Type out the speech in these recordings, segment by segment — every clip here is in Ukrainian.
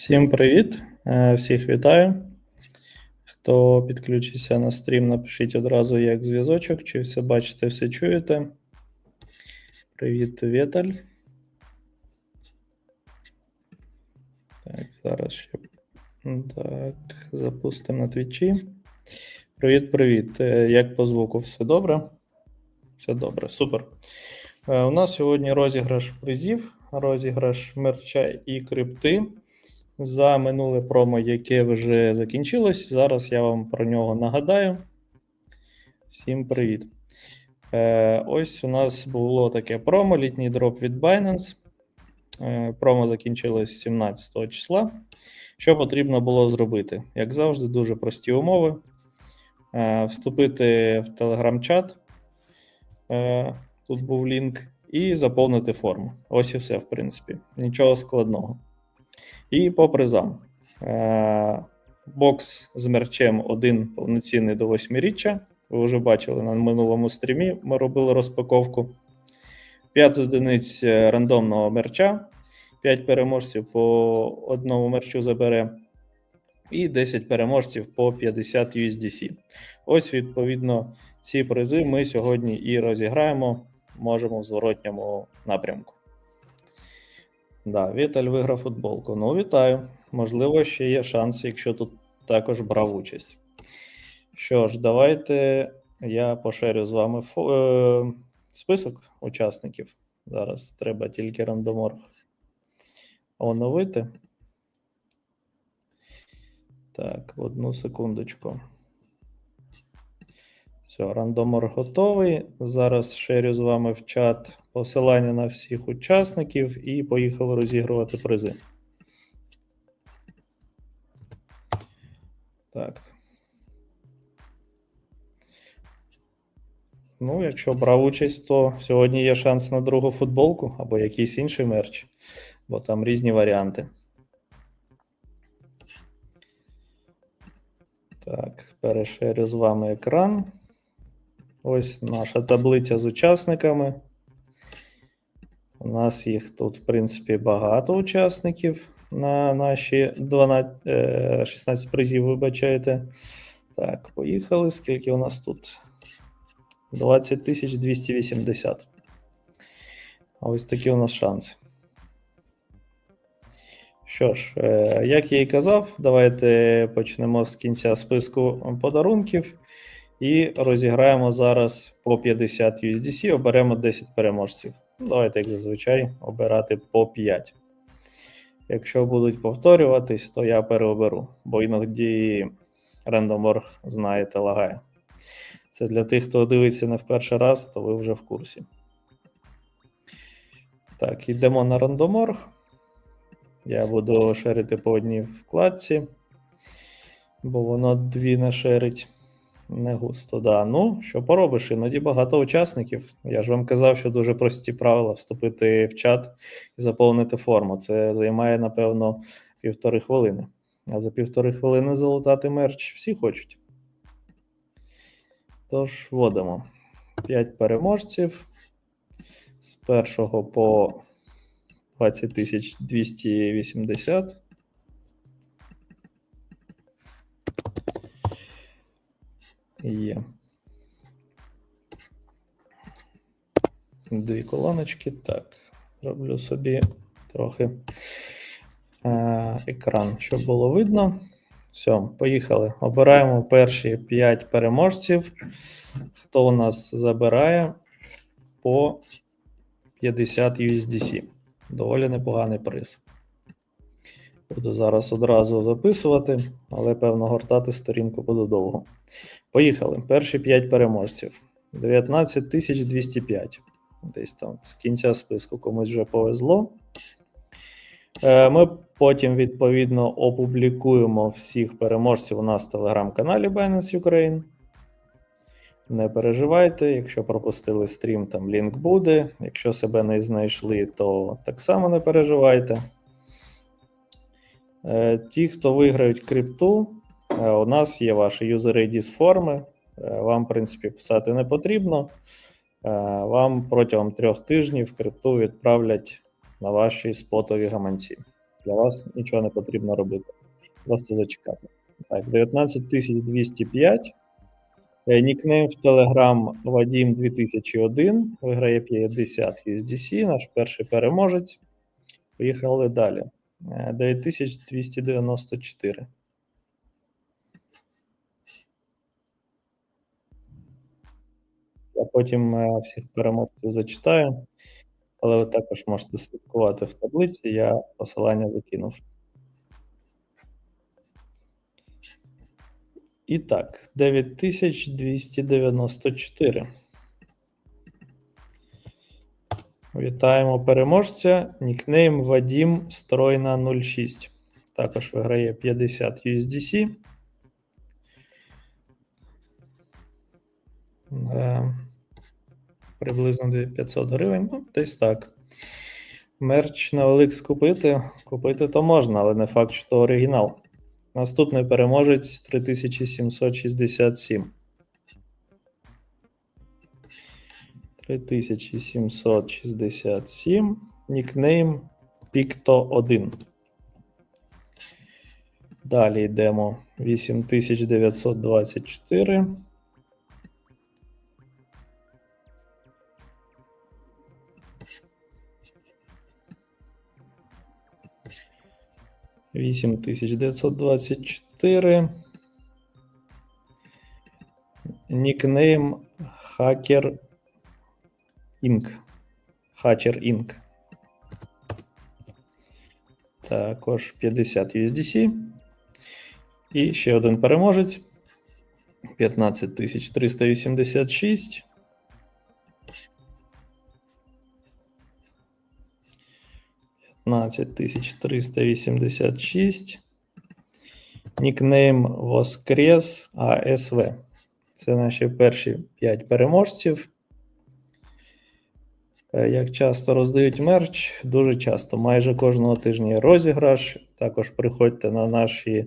Всім привіт! Е, Всіх вітаю. Хто підключиться на стрім, напишіть одразу як зв'язочок, чи все бачите, все чуєте. Привіт, Віталь. Так, зараз ще так, запустимо на твічі. Привіт, привіт. Е, Як по звуку? Все добре? Все добре, супер. Е, У нас сьогодні розіграш призів, розіграш мерча і крипти за минуле промо, яке вже закінчилось. Зараз я вам про нього нагадаю. Всім привіт. Е, Ось у нас було таке промо, літній дроп від Binance. Е, Промо закінчилось 17 числа. Що потрібно було зробити? Як завжди, дуже прості умови. Е, Вступити в телеграм-чат. Е, Тут був лінк, і заповнити форму. Ось і все, в принципі. Нічого складного. І по призам. Е, Бокс з мерчем один повноцінний до восьмиріччя. Ви вже бачили на минулому стрімі. Ми робили розпаковку. 5 одиниць е, рандомного мерча. 5 переможців по одному мерчу забере. І 10 переможців по 50 USDC. Ось, відповідно, ці призи ми сьогодні і розіграємо. Можемо в зворотньому напрямку. Да, Віталь виграв футболку. Ну, вітаю. Можливо, ще є шанс, якщо тут також брав участь. Що ж, давайте я поширю з вами фо... е... список учасників. Зараз треба тільки рандоморг оновити. Так, одну секундочку. Все, рандомор готовий. Зараз шерю з вами в чат посилання на всіх учасників і поїхали розігрувати призи. Так. Ну, якщо брав участь, то сьогодні є шанс на другу футболку або якийсь інший мерч, бо там різні варіанти. Так, перешерю з вами екран. Ось наша таблиця з учасниками. У нас їх тут, в принципі, багато учасників на наші 12, 16 призів, вибачайте. Так, поїхали. Скільки у нас тут? 20 280. Ось такі у нас шанси. Що ж, е, як я і казав, давайте почнемо з кінця списку подарунків. І розіграємо зараз по 50 USDC, оберемо 10 переможців. Ну, Давайте, як зазвичай, обирати по 5. Якщо будуть повторюватись, то я переоберу, бо іноді рандоморг, знаєте, лагає. Це для тих, хто дивиться не в перший раз, то ви вже в курсі. Так, йдемо на рандоморг. Я буду шерити по одній вкладці, бо воно дві не шерить. Не густо, да. Ну, що поробиш, іноді багато учасників. Я ж вам казав, що дуже прості правила вступити в чат і заповнити форму. Це займає, напевно, півтори хвилини. А за півтори хвилини залутати мерч всі хочуть. Тож, вводимо 5 переможців з першого по 20 280. Є. Дві колоночки. Так. Роблю собі трохи е, екран, щоб було видно. Все, поїхали. Обираємо перші 5 переможців. Хто у нас забирає по 50 USDC. Доволі непоганий приз. Буду зараз одразу записувати, але певно гортати сторінку буду довго. Поїхали. Перші 5 переможців. 19 205. Десь там з кінця списку комусь вже повезло. Е, Ми потім, відповідно, опублікуємо всіх переможців у нас в телеграм-каналі Binance Ukraine. Не переживайте, якщо пропустили стрім, там лінк буде. Якщо себе не знайшли, то так само не переживайте. Е, Ті, хто виграють крипту, у нас є ваші user ID форми. Е, Вам, в принципі, писати не потрібно. Е, Вам протягом трьох тижнів крипту відправлять на ваші спотові гаманці. Для вас нічого не потрібно робити. Просто зачекати. Так, 19205. Е, Нікнейм в Telegram Вадім 2001. Виграє 50 USDC. Наш перший переможець. Поїхали далі. Е, 9294. Я потім е, всіх переможців зачитаю, але ви також можете слідкувати в таблиці. Я посилання закинув. І так, 9294. Вітаємо переможця. Нікнейм Вадім Стройна 06. Також виграє 50 USDC. Е, Приблизно 500 гривень. Ну, десь так. Мерч на OLX купити. Купити то можна, але не факт, що то оригінал. Наступний переможець 3767. 3767. Нікнейм Picto1. Далі йдемо 8924. Вісім тисяч дев'ятсот двадцять чотири. Нікнейм Hacker Inc. Hatcher Inc. Також 50 USDC. І ще один переможець. 15386. П'ятнадцять тисяч триста вісімдесят шість. Нікнейм Воскрес АСВ. Це наші перші 5 переможців. Е, Як часто роздають мерч, дуже часто. Майже кожного тижня розіграш. Також приходьте на наші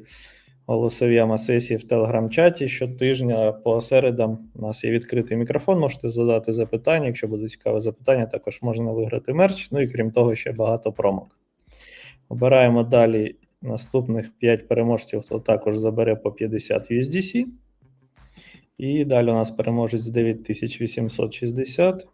голосові АМА-сесії в телеграм-чаті. Щотижня по середам у нас є відкритий мікрофон. Можете задати запитання. Якщо буде цікаве запитання, також можна виграти мерч. Ну і крім того, ще багато промок. Обираємо далі наступних 5 переможців, хто також забере по 50 USDC. І далі у нас переможець 9860.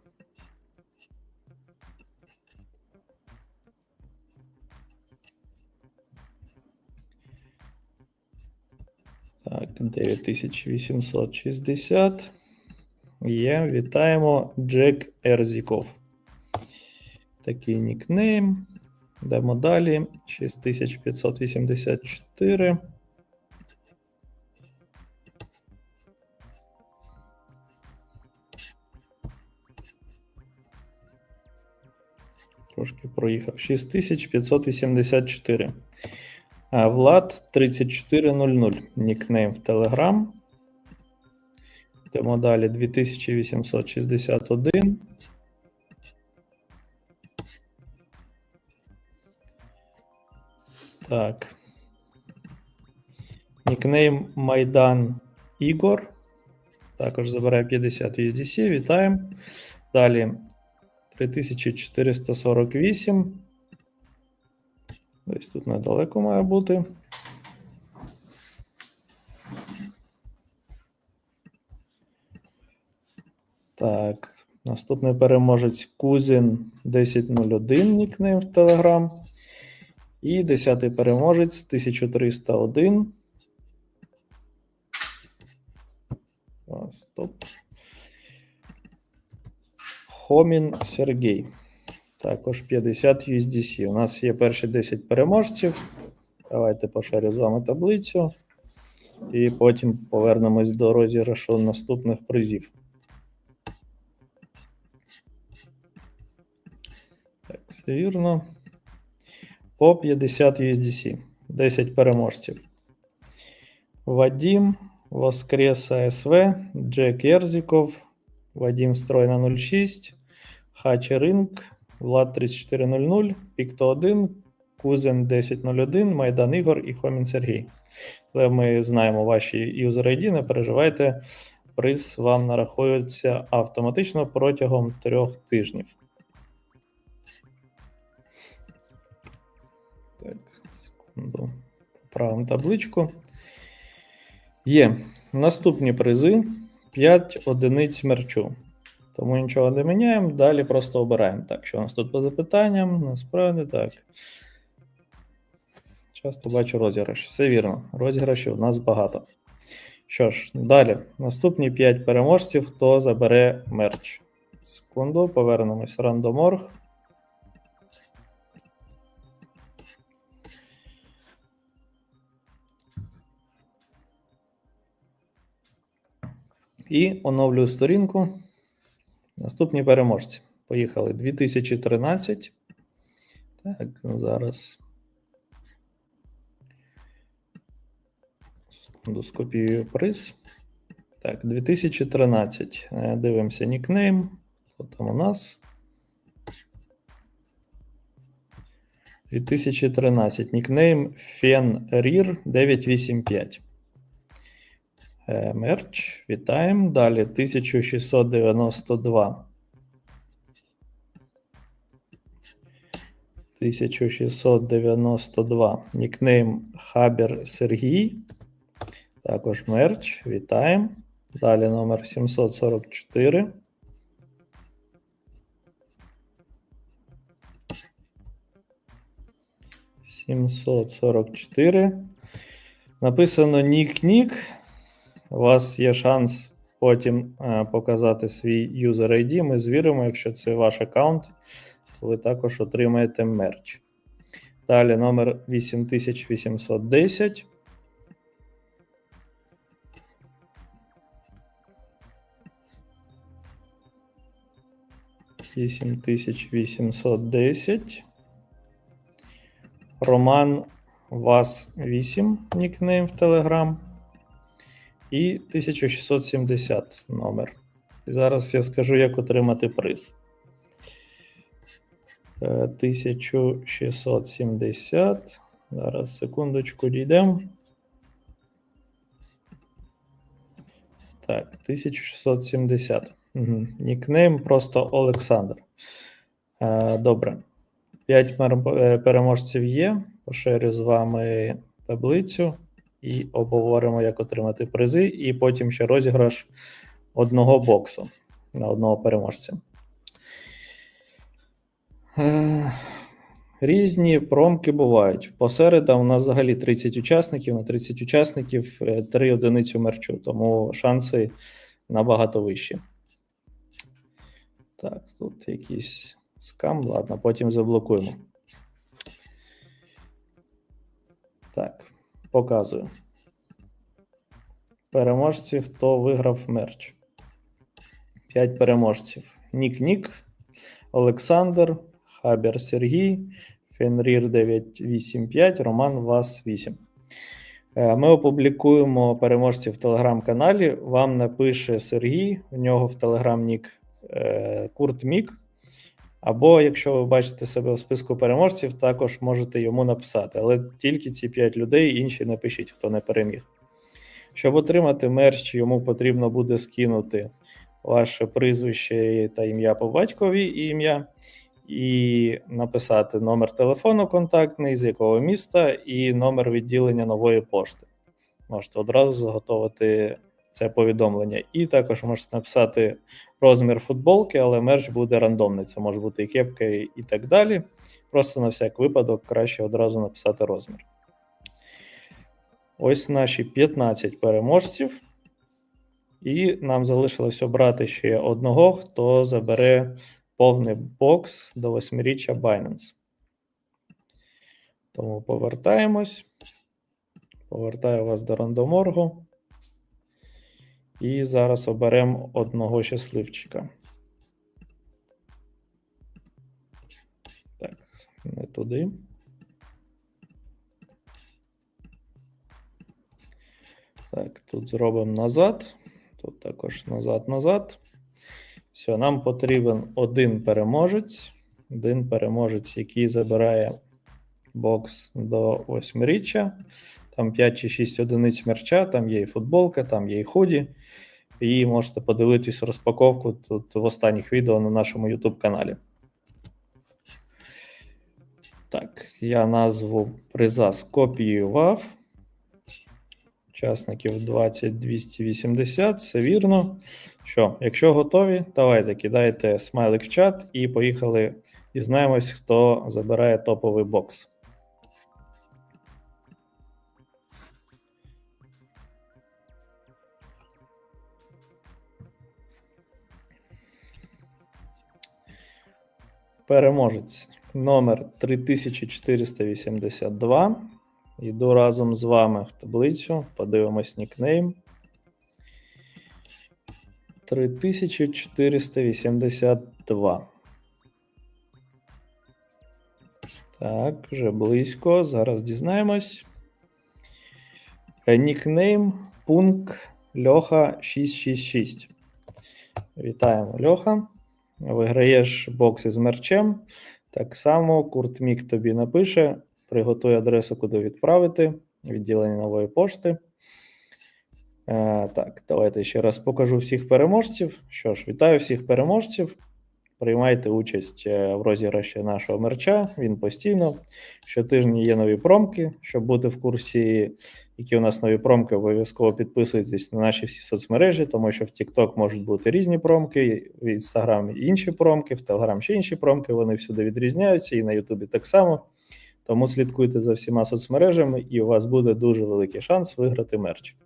9860. Є, вітаємо. Джек Ерзіков. Такий нікнейм. Йдемо далі. 6584. Трошки проїхав. 6584. Влад 3400. Нікнейм в Telegram. Йдемо далі 2861. Так. Нікнейм Майдан Ігор. Також забирає 50 USDC. Вітаємо. Далі 3448. Десь тут недалеко має бути. Так, наступний переможець Кузін 1001 нікнейм в Telegram. І 10-й переможець 1301. А, Стоп. Хомін Сергій. Також 50 USDC. У нас є перші 10 переможців. Давайте пошарю з вами таблицю. І потім повернемось до розіграшу наступних призів. Так, все вірно. По 50 USDC. 10 переможців. Вадим, Воскрес АСВ, Джек Ерзіков, Вадим Стройна 06, Хачеринг, Влад 3400, Пікто 1, Кузен 1001, Майдан Ігор і Хомін Сергій. Але ми знаємо ваші юзер ID, не переживайте, приз вам нарахується автоматично протягом трьох тижнів. Так. відправимо табличку. Є. Наступні призи 5 одиниць мерчу. Тому нічого не міняємо, далі просто обираємо. Так, що у нас тут по запитанням? Насправді так. Часто бачу розіграш. Все вірно. Розіграшів у нас багато. Що ж, далі. Наступні 5 переможців, хто забере мерч. Секунду, повернемось в рандоморг. І оновлюю сторінку. Наступні переможці. Поїхали 2013. Так, зараз. Скопіюю приз. Так, 2013. Е, Дивимося нікнейм. Що там у нас? 2013. Нікнейм Fenrir 985. Е, Мерч. Вітаємо. Далі 1692. 1692. Нікнейм Хабер Сергій. Також мерч. Вітаємо. Далі номер 744. Сімсот сорок чотири. Написано нік-нік. У вас є шанс потім е, показати свій user ID. Ми звіримо, якщо це ваш аккаунт, ви також отримаєте мерч. Далі номер 8810. Вісім тисяч вісімсот десять. Роман Вас 8 нікнейм в Telegram. І 1670 номер. І зараз я скажу, як отримати приз. Е, 1670. Зараз секундочку дійдемо. Так, 1670. Угу. Нікнейм просто Олександр. Е, Добре. 5 переможців є. Поширю з вами таблицю і обговоримо, як отримати призи, і потім ще розіграш одного боксу на одного переможця. Е, Різні промки бувають. Посереда у нас взагалі 30 учасників, на 30 учасників 3 одиниці мерчу, тому шанси набагато вищі. Так, тут якийсь скам, ладно, потім заблокуємо. Так, показую. Переможці, хто виграв мерч. 5 переможців. Нік-Нік, Олександр, Хабер Сергій, Фенрір 985, Роман Вас 8. Е, Ми опублікуємо переможців в телеграм-каналі. Вам напише Сергій, у нього в телеграм нік е, Курт Мік. Або, якщо ви бачите себе в списку переможців, також можете йому написати. Але тільки ці 5 людей, інші напишіть, хто не переміг. Щоб отримати мерч, йому потрібно буде скинути ваше прізвище та ім'я по батькові і ім'я, і написати номер телефону контактний, з якого міста, і номер відділення нової пошти. Можете одразу заготовити це повідомлення. І також можете написати розмір футболки, але мерч буде рандомний. Це може бути і кепка, і так далі. Просто на всяк випадок краще одразу написати розмір. Ось наші 15 переможців. І нам залишилось обрати ще одного, хто забере повний бокс до восьмиріччя Binance. Тому повертаємось. Повертаю вас до рандоморгу. І зараз оберемо одного щасливчика. Так, не туди. Так, тут зробимо назад. Тут також назад-назад. Все, нам потрібен один переможець. Один переможець, який забирає бокс до восьмиріччя. Там 5 чи 6 одиниць мерча, там є і футболка, там є і худі. І можете подивитись розпаковку тут в останніх відео на нашому YouTube каналі. Так, я назву приза скопіював. Учасників 20 280, все вірно. Що, якщо готові, давайте кидайте смайлик в чат і поїхали. Дізнаємось, хто забирає топовий бокс. Переможець номер 3482. Йду разом з вами в таблицю. Подивимось нікнейм. 3482. Так, вже близько. Зараз дізнаємось. Е, Нікнейм пункт Льоха 666. Вітаємо, Льоха. Виграєш бокси з мерчем. Так само Куртмік тобі напише, приготуй адресу, куди відправити. Відділення нової пошти. Е, так, давайте ще раз покажу всіх переможців. Що ж, вітаю всіх переможців. Приймайте участь е, в розіграші нашого мерча. Він постійно. Щотижні є нові промки. Щоб бути в курсі, які у нас нові промки, обов'язково підписуйтесь на наші всі соцмережі, тому що в TikTok можуть бути різні промки, в Instagram інші промки, в Telegram ще інші промки. Вони всюди відрізняються, і на Ютубі так само. Тому слідкуйте за всіма соцмережами, і у вас буде дуже великий шанс виграти мерч.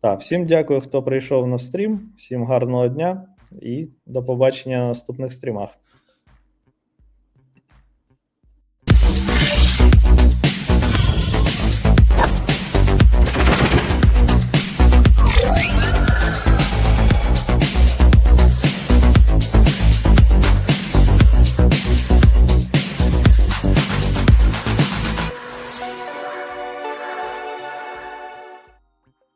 Так, всім дякую, хто прийшов на стрім. Всім гарного дня і до побачення на наступних стрімах.